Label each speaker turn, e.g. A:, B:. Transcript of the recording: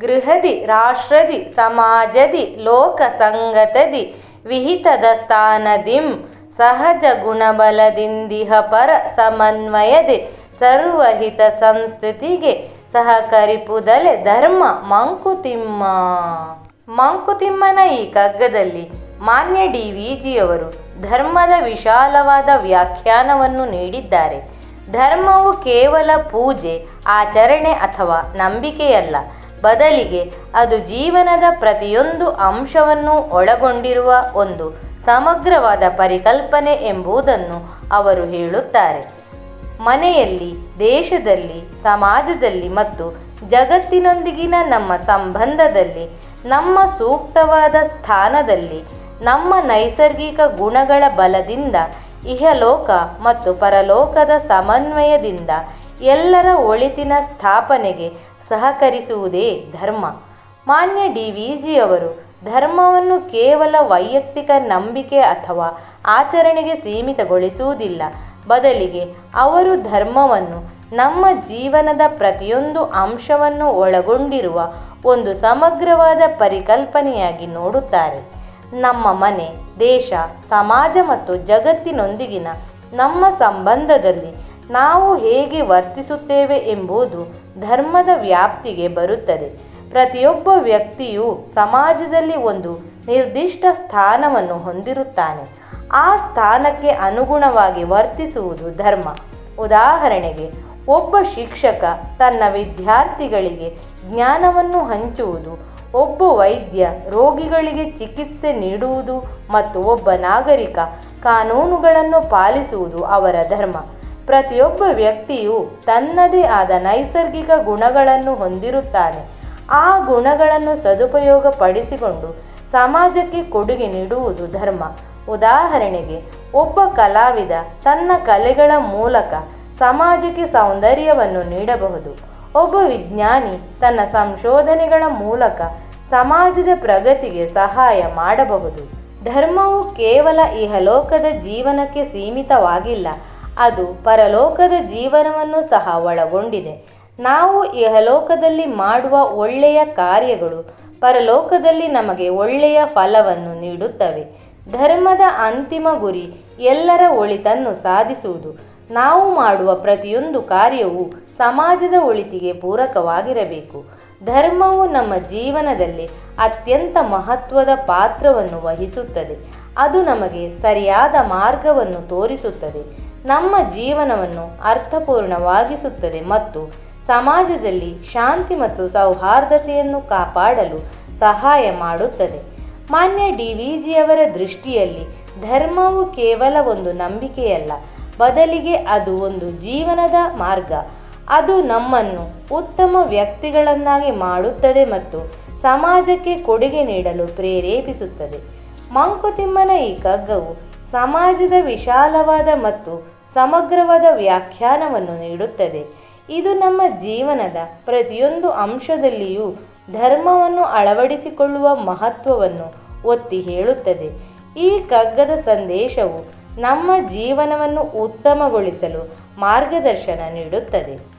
A: ಗೃಹದಿ, ರಾಷ್ಟ್ರದಿ, ಸಮಾಜದಿ ಲೋಕ ಸಂಗತದಿ ವಿಹಿತದ ಸ್ಥಾನದಿಂ, ಸಹಜ ಗುಣಬಲದಿಂದಿಹ ಪರ ಸಮನ್ವಯದೆ, ಸರ್ವಹಿತ ಸಂಸ್ಕೃತಿಗೆ ಸಹಕರಿಪುದಲೆ ಧರ್ಮ ಮಂಕುತಿಮ್ಮ. ಮಂಕುತಿಮ್ಮನ ಈ ಕಗ್ಗದಲ್ಲಿ ಮಾನ್ಯ ಡಿ ವಿ ಜಿಯವರು ಧರ್ಮದ ವಿಶಾಲವಾದ ವ್ಯಾಖ್ಯಾನವನ್ನು ನೀಡಿದ್ದಾರೆ. ಧರ್ಮವು ಕೇವಲ ಪೂಜೆ, ಆಚರಣೆ ಅಥವಾ ನಂಬಿಕೆಯಲ್ಲ. ಬದಲಿಗೆ ಅದು ಜೀವನದ ಪ್ರತಿಯೊಂದು ಅಂಶವನ್ನು ಒಳಗೊಂಡಿರುವ ಒಂದು ಸಮಗ್ರವಾದ ಪರಿಕಲ್ಪನೆ ಎಂಬುದನ್ನು ಅವರು ಹೇಳುತ್ತಾರೆ. ಮನೆಯಲ್ಲಿ, ದೇಶದಲ್ಲಿ, ಸಮಾಜದಲ್ಲಿ ಮತ್ತು ಜಗತ್ತಿನೊಂದಿಗಿನ ನಮ್ಮ ಸಂಬಂಧದಲ್ಲಿ, ನಮ್ಮ ಸೂಕ್ತವಾದ ಸ್ಥಾನದಲ್ಲಿ, ನಮ್ಮ ನೈಸರ್ಗಿಕ ಗುಣಗಳ ಬಲದಿಂದ, ಇಹಲೋಕ ಮತ್ತು ಪರಲೋಕದ ಸಮನ್ವಯದಿಂದ ಎಲ್ಲರ ಒಳಿತಿನ ಸ್ಥಾಪನೆಗೆ ಸಹಕರಿಸುವುದೇ ಧರ್ಮ. ಮಾನ್ಯ ಡಿ. ವಿ. ಜಿಯವರು ಧರ್ಮವನ್ನು ಕೇವಲ ವೈಯಕ್ತಿಕ ನಂಬಿಕೆ ಅಥವಾ ಆಚರಣೆಗೆ ಸೀಮಿತಗೊಳಿಸುವುದಿಲ್ಲ. ಬದಲಿಗೆ ಅವರು ಧರ್ಮವನ್ನು ನಮ್ಮ ಜೀವನದ ಪ್ರತಿಯೊಂದು ಅಂಶವನ್ನು ಒಳಗೊಂಡಿರುವ ಒಂದು ಸಮಗ್ರವಾದ ಪರಿಕಲ್ಪನೆಯಾಗಿ ನೋಡುತ್ತಾರೆ. ನಮ್ಮ ಮನೆ, ದೇಶ, ಸಮಾಜ ಮತ್ತು ಜಗತ್ತಿನೊಂದಿಗಿನ ನಮ್ಮ ಸಂಬಂಧದಲ್ಲಿ ನಾವು ಹೇಗೆ ವರ್ತಿಸುತ್ತೇವೆ ಎಂಬುದು ಧರ್ಮದ ವ್ಯಾಪ್ತಿಗೆ ಬರುತ್ತದೆ. ಪ್ರತಿಯೊಬ್ಬ ವ್ಯಕ್ತಿಯು ಸಮಾಜದಲ್ಲಿ ಒಂದು ನಿರ್ದಿಷ್ಟ ಸ್ಥಾನವನ್ನು ಹೊಂದಿರುತ್ತಾನೆ. ಆ ಸ್ಥಾನಕ್ಕೆ ಅನುಗುಣವಾಗಿ ವರ್ತಿಸುವುದು ಧರ್ಮ. ಉದಾಹರಣೆಗೆ, ಒಬ್ಬ ಶಿಕ್ಷಕ ತನ್ನ ವಿದ್ಯಾರ್ಥಿಗಳಿಗೆ ಜ್ಞಾನವನ್ನು ಹಂಚುವುದು, ಒಬ್ಬ ವೈದ್ಯ ರೋಗಿಗಳಿಗೆ ಚಿಕಿತ್ಸೆ ನೀಡುವುದು ಮತ್ತು ಒಬ್ಬ ನಾಗರಿಕ ಕಾನೂನುಗಳನ್ನು ಪಾಲಿಸುವುದು ಅವರ ಧರ್ಮ. ಪ್ರತಿಯೊಬ್ಬ ವ್ಯಕ್ತಿಯು ತನ್ನದೇ ಆದ ನೈಸರ್ಗಿಕ ಗುಣಗಳನ್ನು ಹೊಂದಿರುತ್ತಾನೆ. ಆ ಗುಣಗಳನ್ನು ಸದುಪಯೋಗಪಡಿಸಿಕೊಂಡು ಸಮಾಜಕ್ಕೆ ಕೊಡುಗೆ ನೀಡುವುದು ಧರ್ಮ. ಉದಾಹರಣೆಗೆ, ಒಬ್ಬ ಕಲಾವಿದ ತನ್ನ ಕಲೆಗಳ ಮೂಲಕ ಸಮಾಜಕ್ಕೆ ಸೌಂದರ್ಯವನ್ನು ನೀಡಬಹುದು. ಒಬ್ಬ ವಿಜ್ಞಾನಿ ತನ್ನ ಸಂಶೋಧನೆಗಳ ಮೂಲಕ ಸಮಾಜದ ಪ್ರಗತಿಗೆ ಸಹಾಯ ಮಾಡಬಹುದು. ಧರ್ಮವು ಕೇವಲ ಇಹಲೋಕದ ಜೀವನಕ್ಕೆ ಸೀಮಿತವಾಗಿಲ್ಲ ಅದು ಪರಲೋಕದ ಜೀವನವನ್ನು ಸಹ ಒಳಗೊಂಡಿದೆ. ನಾವು ಇಹಲೋಕದಲ್ಲಿ ಮಾಡುವ ಒಳ್ಳೆಯ ಕಾರ್ಯಗಳು ಪರಲೋಕದಲ್ಲಿ ನಮಗೆ ಒಳ್ಳೆಯ ಫಲವನ್ನು ನೀಡುತ್ತವೆ. ಧರ್ಮದ ಅಂತಿಮ ಗುರಿ ಎಲ್ಲರ ಒಳಿತನ್ನು ಸಾಧಿಸುವುದು. ನಾವು ಮಾಡುವ ಪ್ರತಿಯೊಂದು ಕಾರ್ಯವು ಸಮಾಜದ ಒಳಿತಿಗೆ ಪೂರಕವಾಗಿರಬೇಕು. ಧರ್ಮವು ನಮ್ಮ ಜೀವನದಲ್ಲಿ ಅತ್ಯಂತ ಮಹತ್ವದ ಪಾತ್ರವನ್ನು ವಹಿಸುತ್ತದೆ. ಅದು ನಮಗೆ ಸರಿಯಾದ ಮಾರ್ಗವನ್ನು ತೋರಿಸುತ್ತದೆ. ನಮ್ಮ ಜೀವನವನ್ನು ಅರ್ಥಪೂರ್ಣವಾಗಿಸುತ್ತದೆ ಮತ್ತು ಸಮಾಜದಲ್ಲಿ ಶಾಂತಿ ಮತ್ತು ಸೌಹಾರ್ದತೆಯನ್ನು ಕಾಪಾಡಲು ಸಹಾಯ ಮಾಡುತ್ತದೆ. ಮಾನ್ಯ ಡಿ ವಿ ಜಿಯವರ ದೃಷ್ಟಿಯಲ್ಲಿ ಧರ್ಮವು ಕೇವಲ ಒಂದು ನಂಬಿಕೆಯಲ್ಲ, ಬದಲಿಗೆ ಅದು ಒಂದು ಜೀವನದ ಮಾರ್ಗ. ಅದು ನಮ್ಮನ್ನು ಉತ್ತಮ ವ್ಯಕ್ತಿಗಳನ್ನಾಗಿ ಮಾಡುತ್ತದೆ ಮತ್ತು ಸಮಾಜಕ್ಕೆ ಕೊಡುಗೆ ನೀಡಲು ಪ್ರೇರೇಪಿಸುತ್ತದೆ. ಮಂಕುತಿಮ್ಮನ ಈ ಕಗ್ಗವು ಸಮಾಜದ ವಿಶಾಲವಾದ ಮತ್ತು ಸಮಗ್ರವಾದ ವ್ಯಾಖ್ಯಾನವನ್ನು ನೀಡುತ್ತದೆ. ಇದು ನಮ್ಮ ಜೀವನದ ಪ್ರತಿಯೊಂದು ಅಂಶದಲ್ಲಿಯೂ ಧರ್ಮವನ್ನು ಅಳವಡಿಸಿಕೊಳ್ಳುವ ಮಹತ್ವವನ್ನು ಒತ್ತಿ ಹೇಳುತ್ತದೆ. ಈ ಕಗ್ಗದ ಸಂದೇಶವು ನಮ್ಮ ಜೀವನವನ್ನು ಉತ್ತಮಗೊಳಿಸಲು ಮಾರ್ಗದರ್ಶನ ನೀಡುತ್ತದೆ.